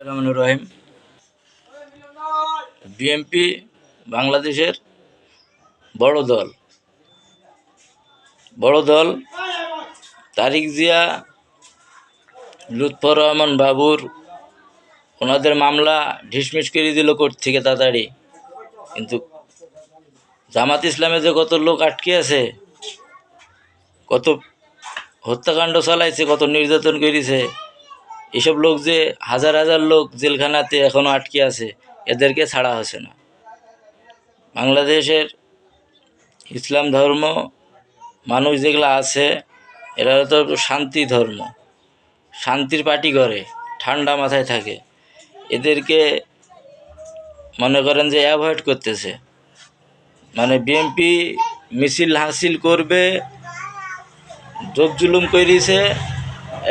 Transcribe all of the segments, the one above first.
রহিম। BMP বাংলাদেশের বড় দল। বড় দল তারিক জিয়া, লুৎফর রহমান বাবুর। ওনাদের মামলা ঢিসমিস করে দিল কোর্ট থেকে তাড়াতাড়ি। কিন্তু জামাত ইসলামে যে কত লোক আটকে আছে, কত হত্যাকাণ্ড চালাইছে, কত নির্যাতন করেছে এসব লোক যে হাজার হাজার লোক জেলখানাতে এখনও আটকে আছে, এদেরকে ছাড়া হচ্ছে না। বাংলাদেশের ইসলাম ধর্ম, মানুষ যেগুলো আছে, এরা তো শান্তি ধর্ম, শান্তির পার্টি করে, ঠান্ডা মাথায় থাকে। এদেরকে মনে করেন যে অ্যাভয়েড করতেছে। মানে বিএমপি মিছিল হাসিল করবে যোগ জুলুম করিছে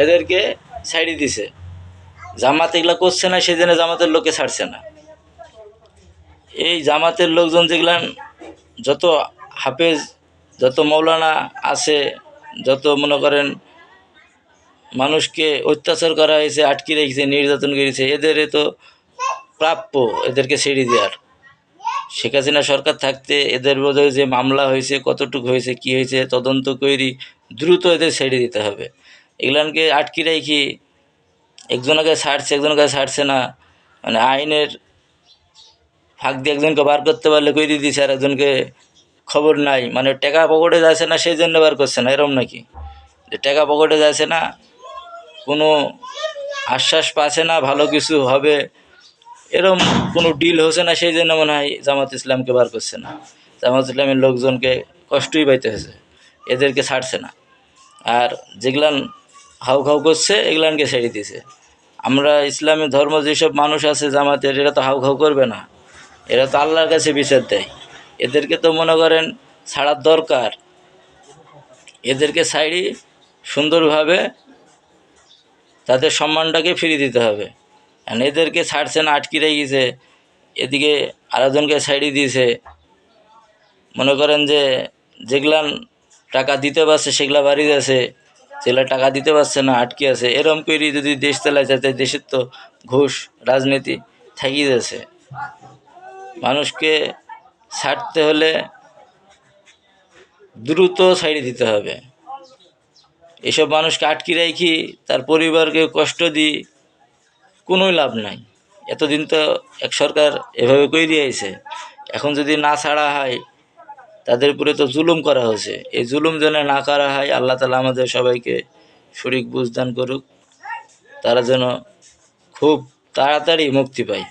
এদেরকে ছাড়ি দিছে। জামাত এগুলা করছে না সেই জন্য জামাতের লোকে ছাড়ছে না। এই জামাতের লোকজন যেগুলান যত হাফেজ, যত মৌলানা আছে, যত মনে করেন মানুষকে অত্যাচার করা হয়েছে, আটকে রেখেছে, নির্যাতন করেছে এদের তো প্রাপ্য, এদেরকে ছেড়ে দেওয়ার। শেখ হাসিনা সরকার থাকতে এদের বোধহয় যে মামলা হয়েছে, কতটুকু হয়েছে, কি হয়েছে, তদন্ত করি দ্রুত এদের ছেড়ে দিতে হবে। এগুলানকে আটকে রাখি একজনকে ছাড়ছে একজনকে ছাড়ছে না। মানে আইনের ফাঁক দিয়ে একজনকে বার করতে পারলে কই দিয়ে দিছে আর একজনকে খবর নাই। মানে টাকা পকেটে যাচ্ছে না সেই জন্য বার করছে না, এরম নাকি? যে টাকা পকেটে যাচ্ছে না, কোনো আশ্বাস পাচ্ছে না, ভালো কিছু হবে, এরম কোনো ডিল হচ্ছে না সেই জন্য মনে হয় জামাত ইসলামকে বার করছে না। জামাত ইসলামের লোকজনকে কষ্টই পাইতে হয়েছে, এদেরকে ছাড়ছে না। আর যেগুলান হাউ খাউ করছে, এগুলানকে ছেড়ে দিছে। আমরা ইসলামী ধর্ম যেসব মানুষ আছে জামাতের, এরা তো হাউ খাউ করবে না। এরা তো আল্লাহর কাছে বিচার দেয়। এদেরকে তো মনে করেন ছাড়ার দরকার। এদেরকে সাইডি সুন্দরভাবে তাদের সম্মানটাকে ফিরিয়ে দিতে হবে। কারণ এদেরকে ছাড়ছে না, আটকে রেখেছে এদিকে আরেকজনকে সাইডে দিয়েছে। মনে করেন যে যেগুলান টাকা দিতে পারছে, সেগুলা বাড়ি আছে যেগুলা টাকা দিতে পারছে না, আটকে আছে। এরম করে যদি দেশ চালায় যাতে দেশের তো ঘুষ, রাজনীতি থাকি যাচ্ছে মানুষকে ছাড়তে হলে দ্রুত সাইডে দিতে হবে। এসব মানুষকে আটকে রাখি তার পরিবারকে কষ্ট দিই কোনোই লাভ নাই। এতদিন তো এক সরকার এভাবে করে দিয়েছে এখন যদি না ছাড়া হয় তাদের উপরে তো জুলুম করা হয়েছে। এই জুলুম যেন না করা হয়, আল্লাহ তালা আমাদের সবাইকে শরিক বুঝদান করুক। তারা যেন খুব তাড়াতাড়ি মুক্তি পায়।